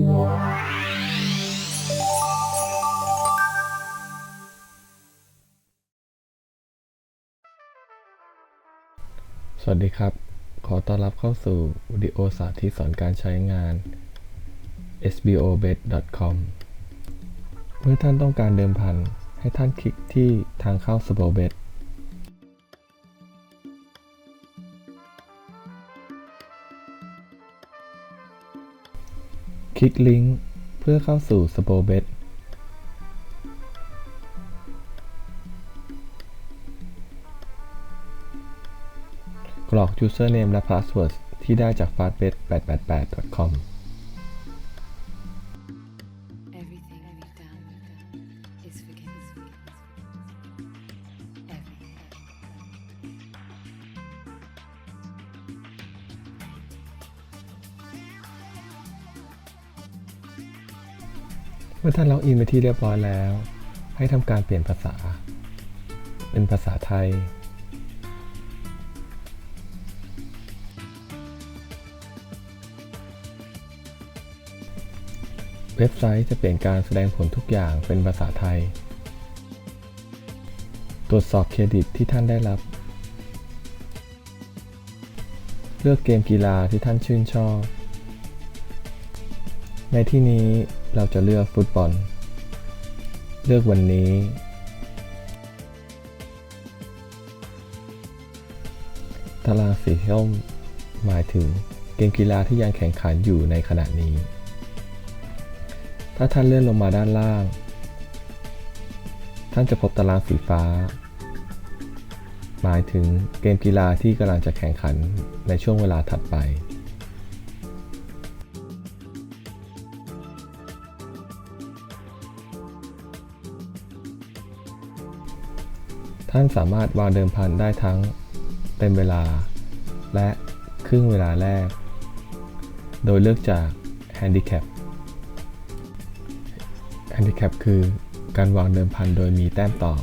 สวัสดีครับ ขอต้อนรับเข้าสู่วิดีโอสาธิตสอนการใช้งาน sbobet.com เมื่อท่านต้องการเดิมพัน ให้ท่านคลิกที่ทางเข้า sbobet คลิกลิงก์เพื่อเข้าสู่ sbobet กรอก username และ password ที่ได้จาก fastbet888.com เมื่อท่านล็อกอินไปที่เรียบร้อยแล้ว ให้ทำการเปลี่ยนภาษา เป็นภาษาไทย เว็บไซต์จะเปลี่ยนการแสดงผลทุกอย่างเป็นภาษาไทย ตรวจสอบเครดิตที่ท่านได้รับ เลือกเกมกีฬาที่ท่านชื่นชอบ ในที่นี้เราจะเลือกฟุตบอล เลือกวันนี้ ตารางสีส้มหมายถึงเกมกีฬาที่ยังแข่งขันอยู่ในขณะนี้ ถ้าท่านเลื่อนลงมาด้านล่าง ท่านจะพบตารางสีฟ้า หมายถึงเกมกีฬาที่กำลังจะแข่งขันในช่วงเวลาถัดไป ท่านสามารถวางเดิมพันได้ทั้งเต็มเวลา และครึ่งเวลาแรก โดยเลือกจาก Handicap Handicap คือการวางเดิมพันโดยมีแต้มต่อ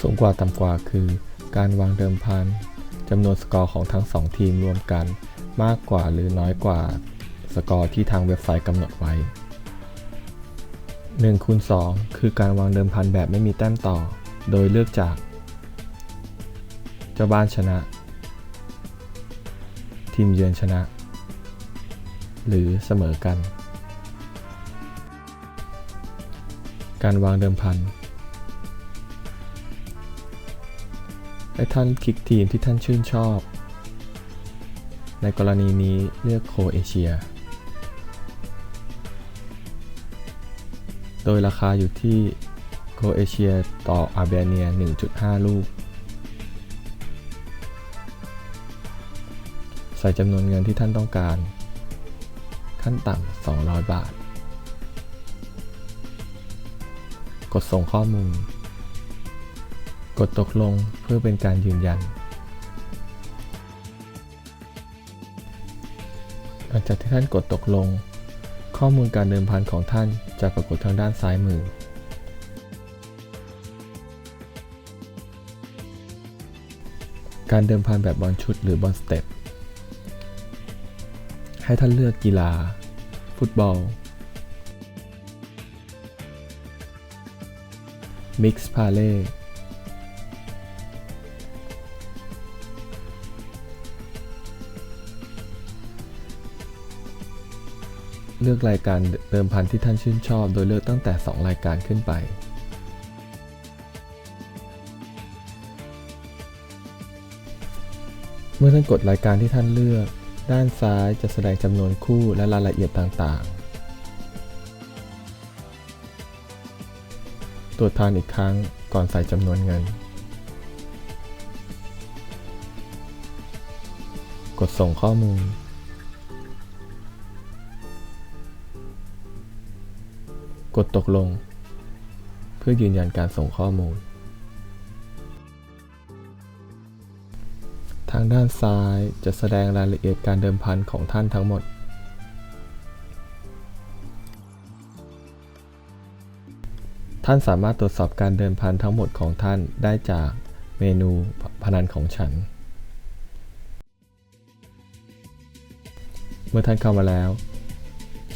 สูงกว่าต่ำกว่าคือการวางเดิมพันจำนวนสกอร์ของทั้งสองทีมรวมกันมากกว่าหรือน้อยกว่าสกอร์ที่ทางเว็บไซต์กำหนดไว้1คูณ2คือการวางเดิมพันแบบไม่มีแต้มต่อ โดยเลือกจาก เจ้าบ้านชนะ ทีมเยือนชนะ หรือเสมอกัน การวางเดิมพันให้ท่านคลิกทีมที่ท่านชื่นชอบ ในกรณีนี้เลือกโคเอเชีย โดยราคาอยู่ที่ โคเอเชียต่ออาร์เบเนีย 1.5 ลูก ใส่จำนวนเงินที่ท่านต้องการ ขั้นต่ำ 200 บาท กดส่งข้อมูล กดตกลงเพื่อเป็นการยืนยัน หลังจากที่ท่านกดตกลง ข้อมูลการเดิมพันของท่านจะปรากฏทางด้านซ้ายมือ การเดิมพันแบบบอลชุดหรือบอลสเต็ป ให้ท่านเลือกกีฬา ฟุตบอล มิกซ์พาเล่ เลือกรายการเดิมพันที่ท่านชื่นชอบ โดยเลือกตั้งแต่ 2 รายการขึ้นไป เมื่อท่านกดรายการที่ท่านเลือก ด้านซ้ายจะแสดงจำนวนคู่และรายละเอียดต่างๆ ตรวจทานอีกครั้งก่อนใส่จำนวนเงิน กดส่งข้อมูล กดตกลง เพื่อยืนยันการส่งข้อมูลางด้านซ้ายจะแสดงรายละเอียดการเดิมพันของท่านทั้งหมด ท่านสามารถตรวจสอบการเดิมพันทั้งหมดของท่านได้จากเมนูพนันของฉัน เมื่อท่านเข้ามาแล้ว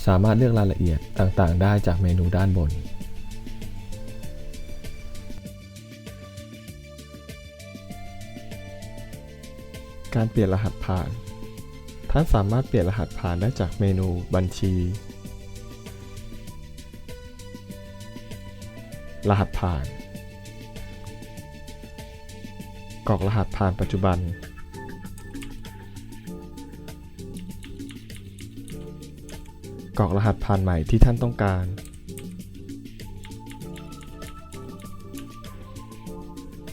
สามารถเลือกรายละเอียดต่างๆ ได้จากเมนูด้านบน การเปลี่ยนรหัสผ่าน ท่านสามารถเปลี่ยนรหัสผ่านได้จากเมนูบัญชี รหัสผ่าน กรอกรหัสผ่านปัจจุบัน กรอกรหัสผ่านใหม่ที่ท่านต้องการ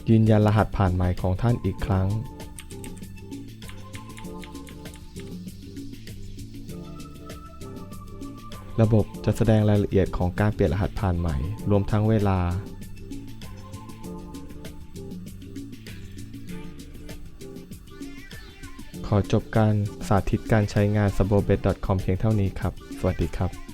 ยืนยันรหัสผ่านใหม่ของท่านอีกครั้ง ระบบจะแสดงรายละเอียดของการเปลี่ยนรหัสผ่านใหม่ รวมทั้งเวลา ขอจบการสาธิตการใช้งาน s u b o b e t c o m เพียงเท่านี้ครับ สวัสดีครับ